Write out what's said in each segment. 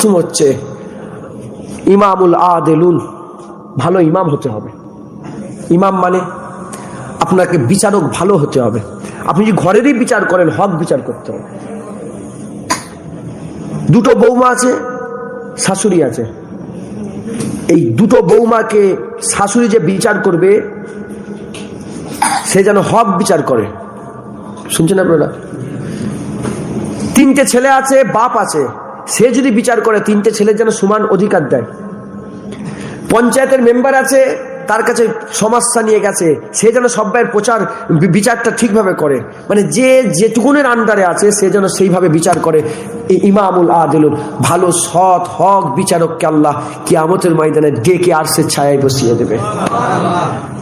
প্রথম হচ্ছে ইমামুল আদেলুন ভালো ইমাম হতে হবে। ইমাম মানে আপনাকে বিচারক ভালো হতে হবে। আপনি যদি ঘরেরই বিচার করেন, হক বিচার করতে হবে। দুটো বৌমা আছে, শাশুড়ি আছে। এই দুটো বৌমাকে শাশুড়ি যে বিচার করবে, সে যেন হক বিচার করে। শুনছেন আপনারা? তিনটে ছেলে আছে, বাপ আছে। সে যদি বিচার করে, তিনটে ছেলের যেন সমান অধিকার দেয়। পঞ্চায়েতের মেম্বার আছে, তার কাছে সমস্যা নিয়ে গেছে, সে যেন সবাইয়ের প্রচার বিচারটা ঠিকভাবে করে। মানে যে যেটুকুনের আন্ডারে আছে, সে যেন সেইভাবে বিচার করে। ইমামুল আদিলুল, ভালো সৎ হক বিচারককে আল্লাহ কিয়ামতের ময়দানে ডেকে আর সে ছায়ায় বসিয়ে দেবে।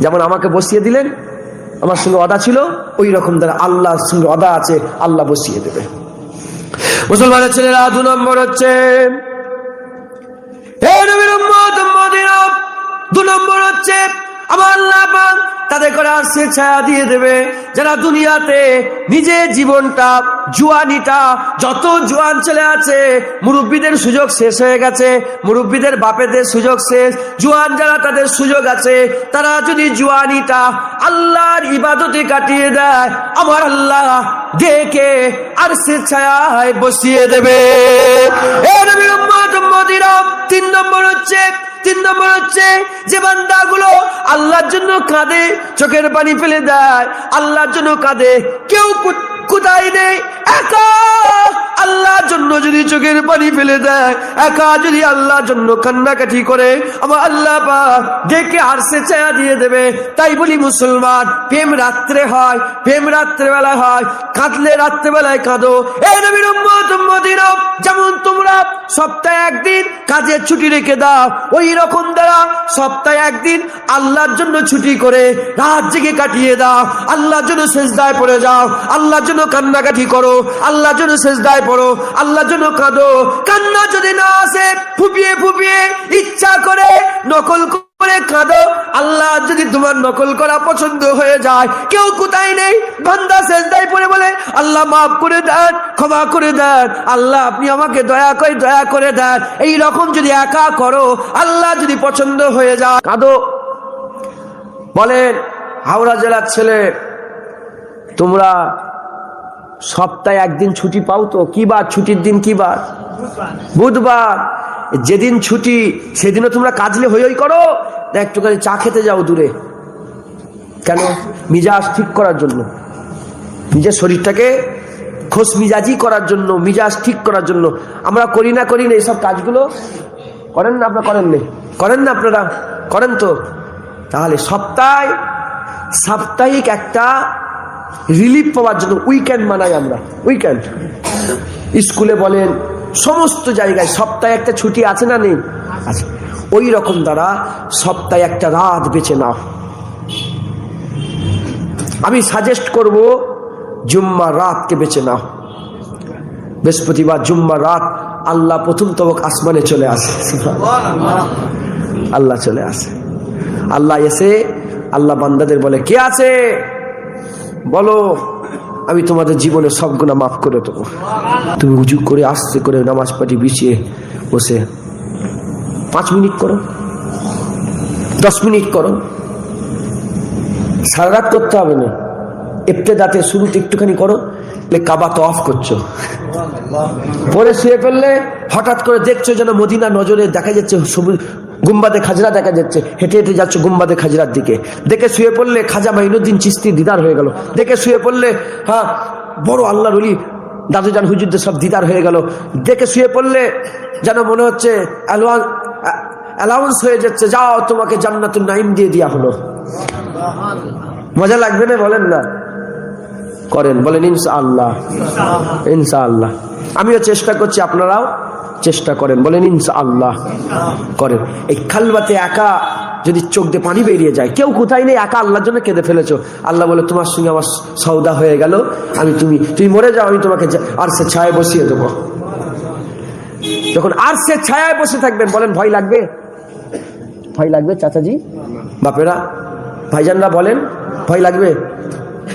যেমন আমাকে বসিয়ে দিলেন, আমার সঙ্গে অদা ছিল, ওই রকম দ্বারা আল্লাহর সঙ্গে অদা আছে, আল্লাহ বসিয়ে দেবে। মুসলমানের ছেলেরা দু নম্বর হচ্ছে। দু নম্বর হচ্ছে আমার আল্লাহ তাদের করে আসছে ছায়া দিয়ে দেবে। যারা দুনিয়াতে নিজের জীবনটা, জুয়ানিটা, যত জুয়ান ছেলে আছে, মুরব্বীদের সুযোগ শেষ হয়ে গেছে, মুরব্বীদের বাপেদের সুযোগ শেষ, জুয়ান যারা তাদের সুযোগ আছে, তারা যদি জুয়ানিটা আল্লাহর ইবাদতে কাটিয়ে দেয়, আমার আল্লাহ ডেকে আর সে ছায়ায় বসিয়ে দেবে। তিন নম্বর হচ্ছে তিন নম্বর হচ্ছে যে বান্দাগুলো আল্লাহর জন্য কাঁদে, চোখের পানি ফেলে দেয়, আল্লাহর জন্য কাঁদে। কেউ কোথায় নেই যদি চোখের পানি ফেলে দেয়, একা যদি আল্লাহর জন্য কান্নাকাটি করে আমার আল্লাহ পাক ডেকে হারসে ছায়া দিয়ে দেবে। তাই বলি মুসলমান, প্রেম রাত্রে হয়, প্রেম রাত্রে বেলা হয়, কাঁদলে রাত্রে বেলায় কাঁদো। এ নবীর যেমন তোমরা সপ্তাহে একদিন কাজের ছুটি রেখে দাও ওই রকম দ্বারা সপ্তাহে একদিন আল্লাহর জন্য ছুটি করে রাত জেগে কাটিয়ে দাও। আল্লাহর জন্য শেষদায় পড়ে যাও, আল্লাহর জন্য কান্নাকাটি করো, আল্লাহর জন্য শেষদায় পড়ো, আল্লাহর জন্য কাঁদো। কান্না যদি না আসে, ফুপিয়ে ফুপিয়ে ইচ্ছা করে নকল করে কাঁদো। আল্লাহ যদি তোমার নকল করা পছন্দ হয়ে যায়, কেউ কোথায় নেই? বলে, আল্লাহ মাফ করে দেন, ক্ষমা করে দেন। আল্লাহ, আপনি আমাকে দয়া করে দয়া করে দেন। এই রকম যদি একা করো, আল্লাহ যদি পছন্দ হয়ে যায়, কাঁদো। বলেন, হাওড়া জেলার ছেলে, তোমরা সপ্তাহে একদিন ছুটি পাও তো? কি বার? ছুটির দিন কি বার? বুধবার। যেদিন ছুটি, সেদিনও তোমরা কাজলে হই হই করো। একটুখানি চা খেতে যাও দূরে। কেন? মিজাজ ঠিক করার জন্য। নিজের শরীরটাকে খোশ মিজাজি করার জন্য, মিজাজ ঠিক করার জন্য। আমরা করি না করি না, এইসব কাজগুলো করেন না আপনারা, করেন না। করেন না আপনারা, করেন তো। তাহলে সপ্তাহে, সাপ্তাহিক একটা রিলিফ পাওয়ার জন্য উইকেন্ড মানাই আমরা, উইকেন্ড। স্কুলে বলেন, সমস্ত জায়গায় সপ্তাহে একটা ছুটি আছে না নেই? ওই রকম দ্বারা সপ্তাহে একটা রাত বেছে নাও। আমি সাজেস্ট করব জুম্মা রাতকে বেছে নাও। বৃহস্পতিবার জুম্মা রাত, আল্লাহ প্রথম তবক আসমানে চলে আসে। আল্লাহ চলে আসে। আল্লাহ এসে, আল্লাহ বান্দাদের বলে, কে আছে? বলো, আমি তোমাদের জীবনে সব গুণা মাফ করে দেবো। তুমি উজু করে আস্তে করে নামাজ পাটি বিছিয়ে বসে। পাঁচ মিনিট করো, দশ মিনিট করো। সারা রাত করতে হবে না। এপ্তে দাঁতে শুরুতে একটুখানি করো কাবা তো অফ করছ। পরে শুয়ে ফেললে হঠাৎ করে দেখছ যেন মদিনা নজরে দেখা যাচ্ছে সবুজ গুম্বাদে খাজরা দেখা যাচ্ছে। হেঁটে হেঁটে যাচ্ছ গুম্বাদে খাজরার দিকে। দেখে শুয়ে পড়লে খাজা মাইনুদ্দিন চিস্তি দিদার হয়ে গেল। দেখে শুয়ে পড়লে হ্যাঁ বড় আল্লাহর অলি দাদুজান হুজুরদের সব দিদার হয়ে গেল। দেখে শুয়ে পড়লে যেন মনে হচ্ছে অ্যালাউন্স হয়ে যাচ্ছে, যাও, তোমাকে জান্নাতুল নাইম দিয়ে দেওয়া হলো। মজা লাগবে না বলেন না? করেন, বলেন ইনসা আল্লাহ ইনসা আল্লাহ আমিও চেষ্টা করছি, আপনারাও চেষ্টা করেন। বলেন ইনসা আল্লাহ করেন। এই খালবাতে একা যদি চোখ দিয়ে পানি বেরিয়ে যায়, কেউ কোথায় নেই, একা আল্লাহর জন্য কেঁদে ফেলেছো। আল্লাহ বলে, তোমার সঙ্গে আমার সৌদা হয়ে গেল। আমি তুমি তুমি মরে যাও, আমি তোমাকে আর সে ছায় বসিয়ে দেবো। যখন আর সে ছায়ায় বসে থাকবেন, বলেন, ভয় লাগবে? ভয় লাগবে, চাচাজি? বাপেরা, ভাইজানরা বলেন, ভয় লাগবে?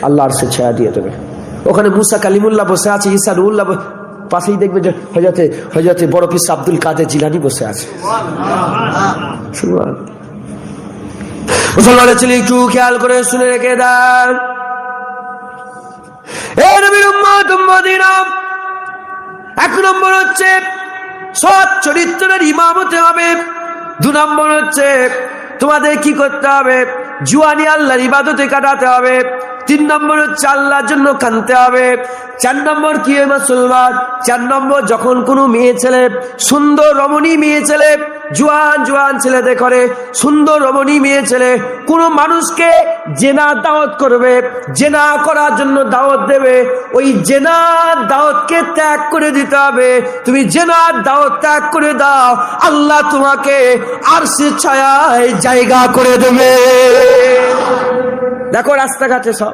আল্লাহ আর সে ছায়া দিয়ে দেবে। ওখানে মুসা কালিমুল্লাহ বসে আছে, ঈসা রুল্লাহ পাশেই দেখবে যে হজরতে হজরতে বড় পিস আব্দুল কাদের জিলানি বসে আছে। মুসলমানের ছেলে একটু খেয়াল করে শুনে রেখে দেন। এ নবীর উম্মত উম্মদিনা এক নম্বর হচ্ছে, সৎ চরিত্রের ইমাম হতে হবে। দু নম্বর হচ্ছে, তোমাদের কি করতে হবে? জুয়ানি আল্লাহর ইবাদতে কাটাতে হবে। তিন নম্বর হচ্ছে আল্লাহর জন্য কানতে হবে। চার নম্বর কি মুসলমান? চার নম্বর যখন কোনো মেয়ে ছেলে, সুন্দর রমণী মেয়ে ছেলে, জোয়ান জোয়ান ছেলেদের করে, সুন্দর রমণী মেয়ে ছেলে, কোনো মানুষকে জেনা দাওয়াত করবে, জেনা করার জন্য দাওয়াত দেবে, ওই জেনার দাওয়াতকে ত্যাগ করে দিতে হবে। তুমি জেনার দাওয়াত ত্যাগ করে দাও, আল্লাহ তোমাকে আর সে ছায়ায় জায়গা করে দেবে। দেখো রাস্তাঘাটে সব।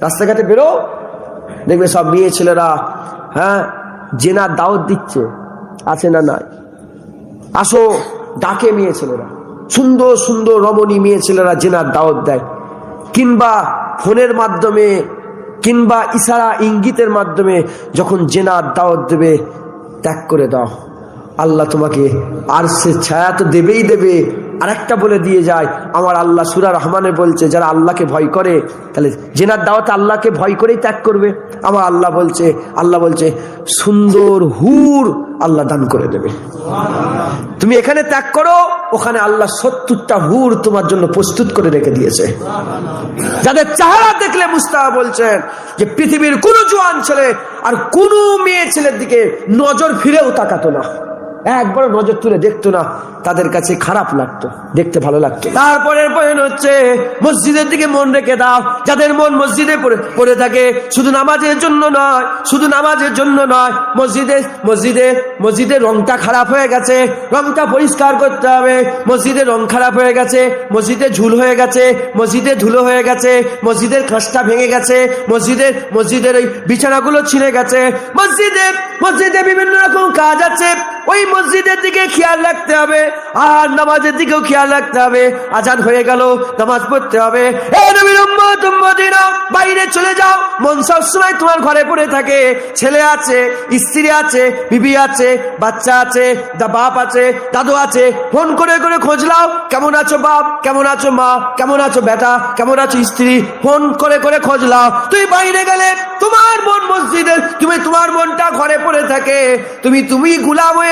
রাস্তাঘাটে বেরো, দেখবে সব মেয়ে ছেলেরা হ্যাঁ জেনার দাওয়াত দিচ্ছে, আছে না নাই? আসো, ডাকে মেয়ে ছেলেরা। সুন্দর সুন্দর রমণী মেয়ে ছেলেরা জেনার দাওয়াত দেয়। কিংবা ফোনের মাধ্যমে, কিংবা ইশারা ইঙ্গিতের মাধ্যমে যখন জেনার দাওয়াত দেবে, ত্যাগ করে দাও। আল্লাহ তোমাকে আর সে ছায়া তো দেবেই দেবে। আরেকটা বলে দিয়ে যায়, আমার আল্লাহ সুরা রহমানে বলছে, যারা আল্লাহকে ভয় করে, তাহলে জেনার দাওয়াত আল্লাহকে ভয় করেই ত্যাগ করবে। আমার আল্লাহ বলছে আল্লাহ বলছে, সুন্দর হুর আল্লাহ দান করে দেবে। তুমি এখানে ত্যাগ করো, ওখানে আল্লাহ সত্তরটা হুর তোমার জন্য প্রস্তুত করে রেখে দিয়েছে। যাদের চেহারা দেখলে মুস্তাহা বলছেন যে, পৃথিবীর কোনো জোয়ান ছেলে আর কোন মেয়ে ছেলের দিকে নজর ফিরেও তাকাতো না। একবার নজর তুলে দেখতো না, তাদের কাছে খারাপ লাগতো, দেখতে ভালো লাগতো। তারপরের হচ্ছে, মসজিদের দিকে মন রেখে দাও, যাদের মন মসজিদে পড়ে থাকে, শুধু নামাজের জন্য নয়, শুধু নামাজের জন্য নয়, মসজিদে মসজিদে, মসজিদের রংটা খারাপ হয়ে গেছে, রংটা পরিষ্কার করতে হবে, মসজিদের রং খারাপ হয়ে গেছে, মসজিদে ঝুল হয়ে গেছে, মসজিদে ধুলো হয়ে গেছে, মসজিদের খাঁসটা ভেঙে গেছে, মসজিদের মসজিদের ওই বিছানাগুলো ছিঁড়ে গেছে, মসজিদে মসজিদে বিভিন্ন রকম কাজ আছে ওই মসজিদের দিকে খেয়াল রাখতে হবে, আর নামাজের দিকেও খেয়াল রাখতে হবে। আজান হয়ে গেল, নামাজ পড়তে হবে। বাইরে চলে যাও। মন সবসময় তোমার ঘরে পড়ে থাকে। ছেলে আছে, স্ত্রী আছে, বিবি আছে, বাচ্চা আছে বাপ আছে, দাদু আছে। ফোন করে করে খোঁজ লাও কেমন আছো বাপ? কেমন আছো মা? কেমন আছো বেটা? কেমন আছো স্ত্রী? ফোন করে করে খোঁজলাও তুই বাইরে গেলে তোমার মন মসজিদের, তুমি তোমার মনটা ঘরে পড়ে থাকে। তুমি তুমি গুলাম হয়ে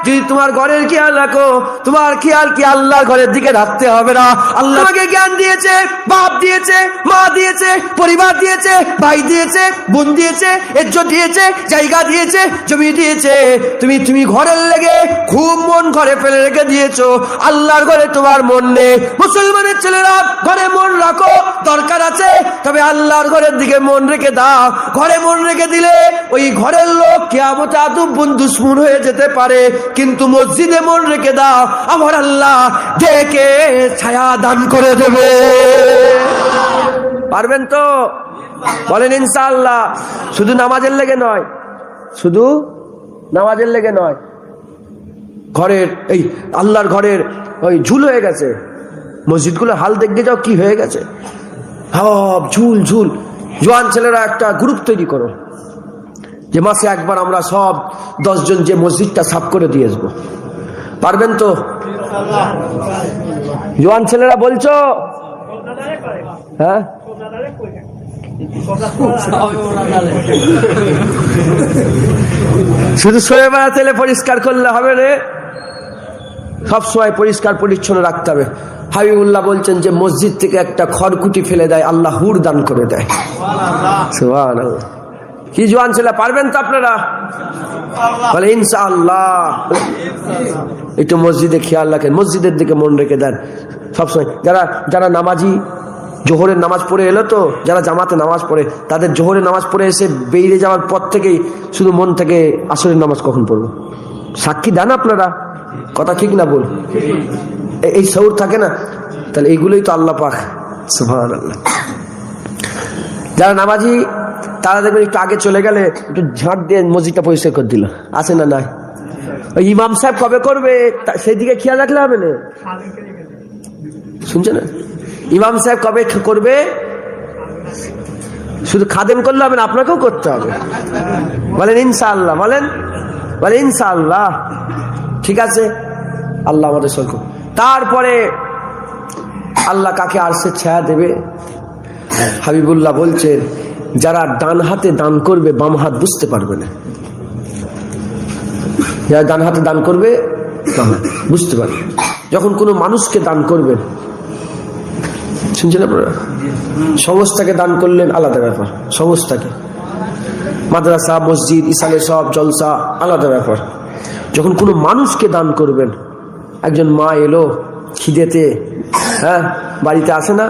যদি তোমার ঘরের খেয়াল রাখো, তোমার খেয়াল কি আল্লাহর ঘরের দিকে রাখতে হবে না। আল্লাহ তোমাকে জ্ঞান দিয়েছে, বাপ দিয়েছে, মা দিয়েছে, পরিবার দিয়েছে, ভাই দিয়েছে, বোন দিয়েছে এজ্জত দিয়েছে, জায়গা দিয়েছে, জমি দিয়েছে। তুমি তুমি ঘরের লেগে খুব মন ঘরে ফেলে রেখে দিয়েছ। আল্লাহর ঘরে তোমার মন নেই। মুসলমানের ছেলেরা, ঘরে মন রাখো, দরকার আছে, তবে আল্লাহর ঘরের দিকে মন রেখে দাও। ঘরে মন রেখে দিলে ওই ঘরের লোক কেয়ামতে আদব দুশ্মন হয়ে যেতে পারে। কিন্তু মসজিদে মন রেখে দাও, আমার আল্লাহ ডেকে ছায়া দান করে দেবে। পারবেন তো? বলেন ইনশাআল্লাহ, শুধু নামাজের লেগে নয়, শুধু নামাজের লেগে নয়, ঘরের, এই আল্লাহর ঘরের ওই ঝুল হয়ে গেছে। মসজিদগুলো হাল দেখতে যাও কি হয়ে গেছে। সব ঝুল ঝুল। জোয়ান ছেলেরা একটা গ্রুপ তৈরি করো। যে মাসে একবার আমরা সব দশজন যে মসজিদটা সাফ করে দিয়ে আসব। পারবেন তো? জোয়ান ছেলেরা বলছো? হ্যাঁ? শুধু সয়ে বেড়া তেলে পরিষ্কার করলে হবে রে সবসময় পরিষ্কার পরিচ্ছন্ন রাখতে হবে। হাবিবুল্লাহ বলছেন যে মসজিদ থেকে একটা খড়কুটি ফেলে দেয়, আল্লাহ হুর দান করে দেয়। কি জোয়ান ছেলে, পারবেন তো আপনারা? বলে, ইনশাআল্লাহ। একটু মসজিদে খেয়াল রাখেন, মসজিদের দিকে মন রেখে দেন। সবসময় যারা যারা নামাজি, জোহরের নামাজ পড়ে এলো তো, যারা জামাতে নামাজ পড়ে, তাদের জোহরের নামাজ পড়ে এসে বেরিয়ে যাওয়ার পর থেকেই শুধু মন থেকে আসরের নামাজ কখন পড়ব? সাক্ষী দেন আপনারা। কথা ঠিক না বল এই সৌর থাকে না? তাহলে এইগুলোই তো আল্লাহ পাক। সুবহানাল্লাহ। যারা নামাজি তারা দেখবেন একটু আগে চলে গেলে একটু ঝাঁট দিয়ে মসজিদটা পরিষ্কার করে দিল। আছে না নাই? ওই ইমাম সাহেব কবে করবে সেই দিকে খেয়াল রাখলে হবে না? শুনছে না ইমাম সাহেব কবে করবে? শুধু খাদেম করলে হবে না, আপনাকেও করতে হবে। বলেন, ইনশাআল্লাহ, বলেন বলেন, ইনশাআল্লাহ। ঠিক আছে? আল্লাহ আমাদের সরকার তারপরে আল্লাহ কাকে আরশে ছায়া দেবে? হাবিবুল্লাহ বলছেন যারা ডান হাতে দান করবে, বাম হাত বুঝতে পারবে না। যারা ডান হাতে দান করবে বুঝতে পারবে যখন কোনো মানুষকে দান করবেন, শুনছেন আপনারা? সংস্থাকে দান করলেন, আলাদা ব্যাপার। সংস্থাকে। মাদ্রাসা, মসজিদ ইসালে সব, জলসা, আলাদা ব্যাপার। যখন কোনো মানুষকে দান করবেন, একজন মা এলো, খিদেতে হ্যাঁ বাড়িতে আসে না?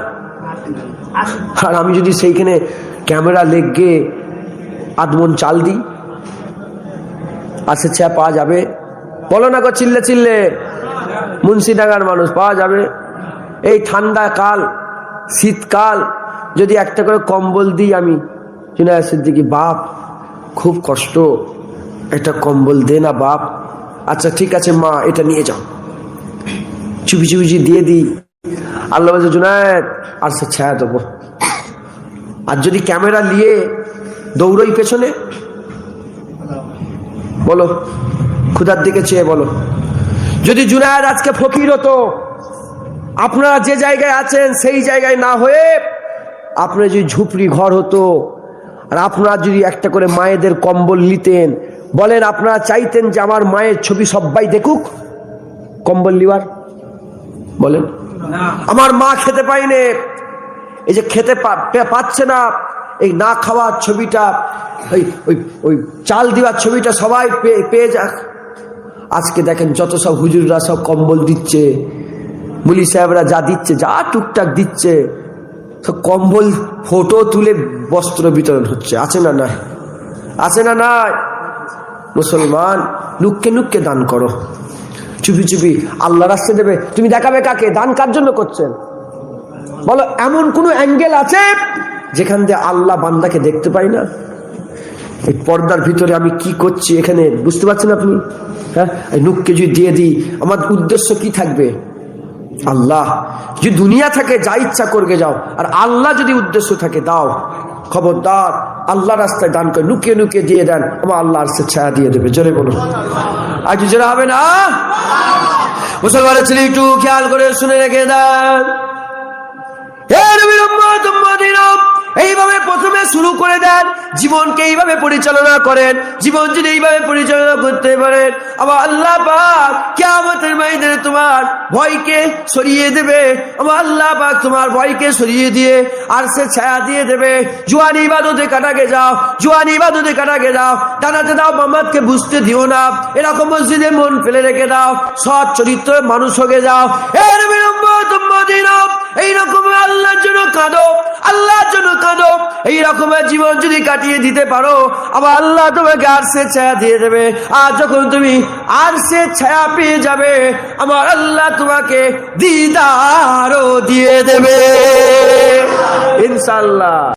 আর আমি যদি সেইখানে ক্যামেরা লেগে আধমন চাল দিই। আর সে ছা পাওয়া যাবে। বলো না গো, চিল্লে চিল্লে। মুন্সিডাঙ্গার মানুষ, পাওয়া যাবে। এই ঠান্ডা কাল, শীতকাল, যদি একটা করে কম্বল দিই আমি, জুনায়দ সিদ্দিকি, বাপ, খুব কষ্ট। একটা কম্বল দে না, বাপ। আচ্ছা ঠিক আছে, মা, এটা নিয়ে যাও। চুপি চুপি দিয়ে দিই, আল্লাহ বলছে, জুনায়দ সে ছায়া দেবো। আর যদি ক্যামেরা নিয়ে দৌড়ই পেছনে? বলো ক্ষুধার দিকে চেয়ে বলো। যদি জুনায়দ আজকে ফকির হতো আপনারা যে জায়গায় আছেন সেই জায়গায় না হয়ে আপনার যদি ঝুপড়ি ঘর হতো আর আপনারা যদি একটা করে মায়েদের কম্বল নিতেন বলেন আপনারা চাইতেন যে আমার মায়ের ছবি সবাই দেখুক কম্বল লিবার বলেন। আমার মা খেতে পাইনে এই যে খেতে পাচ্ছে না, এই না খাওয়ার ছবিটা ওই ওই ওই চাল দেওয়ার ছবিটা সবাই পেয়ে যাক। আজকে দেখেন যত সব হুজুররা সব কম্বল দিচ্ছে, মুলি সাহেবরা যা দিচ্ছে, যা টুকটাক দিচ্ছে সব কম্বল, ফটো তুলে বস্ত্র বিতরণ হচ্ছে, আছে না না আছে না না মুসলমান, নুককে নুককে দান করো। চুপি চুপি, আল্লাহ রাস্তা দেবে, তুমি দেখাবে কাকে? দান কার জন্য করছেন? বলো, এমন কোন অ্যাঙ্গেল আছে যেখান দিয়ে আল্লাহ বান্দাকে দেখতে পাই না? এই পর্দার ভিতরে আমি কি করছি এখানে, বুঝতে পারছেন আপনি? হ্যাঁ? নুককে যদি দিয়ে দিই, আমার উদ্দেশ্য কি থাকবে? আল্লাহ, যদি দুনিয়া থাকে, যা ইচ্ছা করবে যাও। আর আল্লাহ যদি উদ্দেশ্য থাকে, দাও। খবরদার, আল্লাহ রাস্তায় দান করে, নুকিয়ে নুকিয়ে দিয়ে দেন, আমার আল্লাহ সে ছায়া দিয়ে দেবে। জোরে বলুন। কি জোরে হবে না? মুসলমানের ছেলে একটু খেয়াল করে শুনে রেখে দেন। এইভাবে প্রথমে শুরু করে দেন, জীবনকে এইভাবে পরিচালনা করেন, জীবন যদি এইভাবে পরিচালনা করতে পারেন, আবার আল্লাহ পাক কেয়ামতের মাইদানে তোমার ভয়কে সরিয়ে দেবে আল্লাহ পাক তোমার ভয়কে সরিয়ে দিয়ে, আর সে ছায়া দিয়ে দেবে, জুয়ানি ইবাদতে কাটাকে যাও, জুয়ানি ইবাদতে কাটাকে যাও ডানাতে দাও বুঝতে দিও না, এরকম মসজিদে মন ফেলে রেখে দাও, সৎ চরিত্র মানুষ হয়ে যাও। এর জীবন যদি কাটিয়ে দিতে পারো, আবার আল্লাহ তোমাকে আর সে ছায়া দিয়ে দেবে। আর যখন তুমি আর সে ছায়া পেয়ে যাবে আমার আল্লাহ তোমাকে দিদারও দিয়ে দেবে। ইনশাল্লাহ